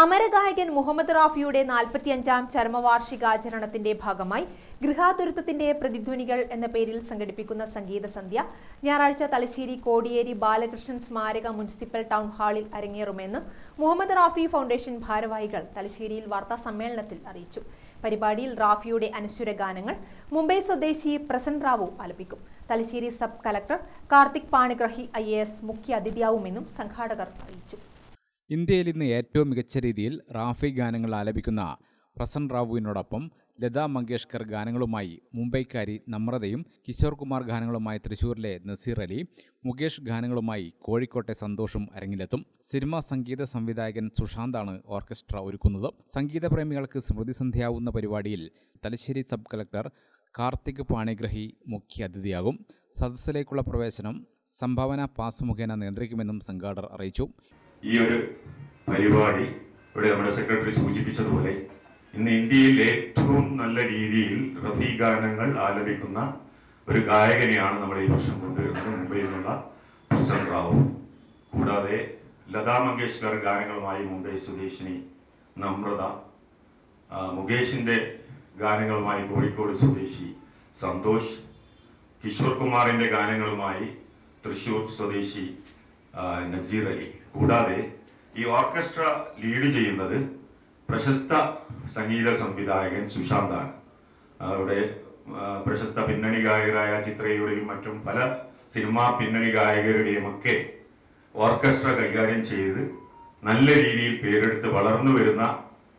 അമരഗായകൻ മുഹമ്മദ് റാഫിയുടെ നാൽപ്പത്തിയഞ്ചാം ചരമവാർഷികാചരണത്തിന്റെ ഭാഗമായി ഗൃഹാതുരത്വത്തിന്റെ പ്രതിധ്വനികൾ എന്ന പേരിൽ സംഘടിപ്പിക്കുന്ന സംഗീത സന്ധ്യ ഞായറാഴ്ച തലശ്ശേരി കോടിയേരി ബാലകൃഷ്ണൻ സ്മാരക മുനിസിപ്പൽ ടൗൺ ഹാളിൽ അരങ്ങേറുമെന്ന് മുഹമ്മദ് റാഫി ഫൗണ്ടേഷൻ ഭാരവാഹികൾ തലശ്ശേരിയിൽ വാർത്താ സമ്മേളനത്തിൽ അറിയിച്ചു. പരിപാടിയിൽ റാഫിയുടെ അനശ്വര ഗാനങ്ങൾ മുംബൈ സ്വദേശി Prasan Rao ആലപിക്കും. Thalassery sub collector Karthik Panigrahi I A S മുഖ്യ അതിഥിയാവുമെന്നും സംഘാടകർ അറിയിച്ചു. ഇന്ത്യയിൽ ഇന്ന് ഏറ്റവും മികച്ച രീതിയിൽ റാഫി ഗാനങ്ങൾ ആലപിക്കുന്ന പ്രസൻ റാവുവിനോടൊപ്പം ലതാ മങ്കേഷ്കർ ഗാനങ്ങളുമായി മുംബൈക്കാരി നമ്രതയും കിഷോർ കുമാർ ഗാനങ്ങളുമായി തൃശൂരിലെ നസീർ അലി മുകേഷ് ഗാനങ്ങളുമായി കോഴിക്കോട്ടെ സന്തോഷും അരങ്ങിലെത്തും. സിനിമാ സംഗീത സംവിധായകൻ സുശാന്താണ് ഓർക്കസ്ട്ര ഒരുക്കുന്നത്. സംഗീത പ്രേമികൾക്ക് സ്മൃതി സന്ധ്യയാവുന്ന പരിപാടിയിൽ തലശ്ശേരി സബ് കളക്ടർ കാർത്തിക് പാണിഗ്രഹി മുഖ്യ അതിഥിയാകും. സദസ്സിലേക്കുള്ള പ്രവേശനം സംഭാവന പാസ് മുഖേന നിയന്ത്രിക്കുമെന്നും സംഘാടകർ അറിയിച്ചു. ഈ ഒരു പരിപാടി ഇവിടെ നമ്മുടെ സെക്രട്ടറി സൂചിപ്പിച്ചതുപോലെ ഇന്ന് ഇന്ത്യയിൽ ഏറ്റവും നല്ല രീതിയിൽ റഫി ഗാനങ്ങൾ ആലപിക്കുന്ന ഒരു ഗായകനെയാണ് നമ്മൾ ഈ വർഷം കൊണ്ടുവരുന്നത്. മുംബൈയിൽ നിന്നുള്ള പ്രസൻ റാവു. കൂടാതെ ലതാ മങ്കേഷ്കർ ഗാനങ്ങളുമായി മുംബൈ സ്വദേശിനി നമ്രത മുകേഷിന്റെ ഗാനങ്ങളുമായി കോഴിക്കോട് സ്വദേശി സന്തോഷ് കിഷോർ കുമാറിന്റെ ഗാനങ്ങളുമായി തൃശൂർ സ്വദേശി നസീർ അലി. കൂടാതെ ഈ ഓർക്കസ്ട്ര ലീഡ് ചെയ്യുന്നത് പ്രശസ്ത സംഗീത സംവിധായകൻ സുശാന്താണ്. അവിടെ പ്രശസ്ത പിന്നണി ഗായകരായ ചിത്രയുടെയും മറ്റും പല സിനിമാ പിന്നണി ഗായകരുടെയും ഒക്കെ ഓർക്കസ്ട്ര കൈകാര്യം ചെയ്ത് നല്ല രീതിയിൽ പേരെടുത്ത് വളർന്നു വരുന്ന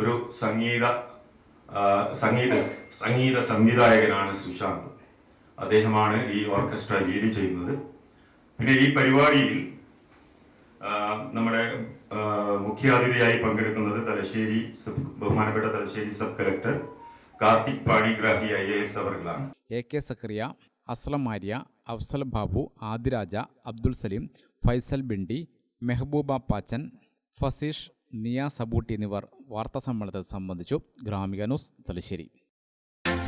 ഒരു സംഗീത സംഗീത സംഗീത സംവിധായകനാണ് സുശാന്ത്. അദ്ദേഹമാണ് ഈ ഓർക്കസ്ട്ര ലീഡ് ചെയ്യുന്നത്. പിന്നെ ഈ പരിപാടിയിൽ നമ്മുടെ മുഖ്യാതിഥിയായി പങ്കെടുക്കുന്നത് തലശ്ശേരി സബ് ബഹുമാനപ്പെട്ട Thalassery sub collector Karthik Panigrahi I A S അവർകളാണ്. A K സക്രിയ അസ്ലം ആര്യ അഫ്സൽ ബാബു ആദിരാജ അബ്ദുൽ സലീം ഫൈസൽ ബിണ്ടി മെഹബൂബ പാച്ചൻ ഫസീഷ് നിയ സബൂട്ടി എന്നിവർ വാർത്താസമ്മേളനത്തിൽ സംബന്ധിച്ചു. Gramika news Thalassery.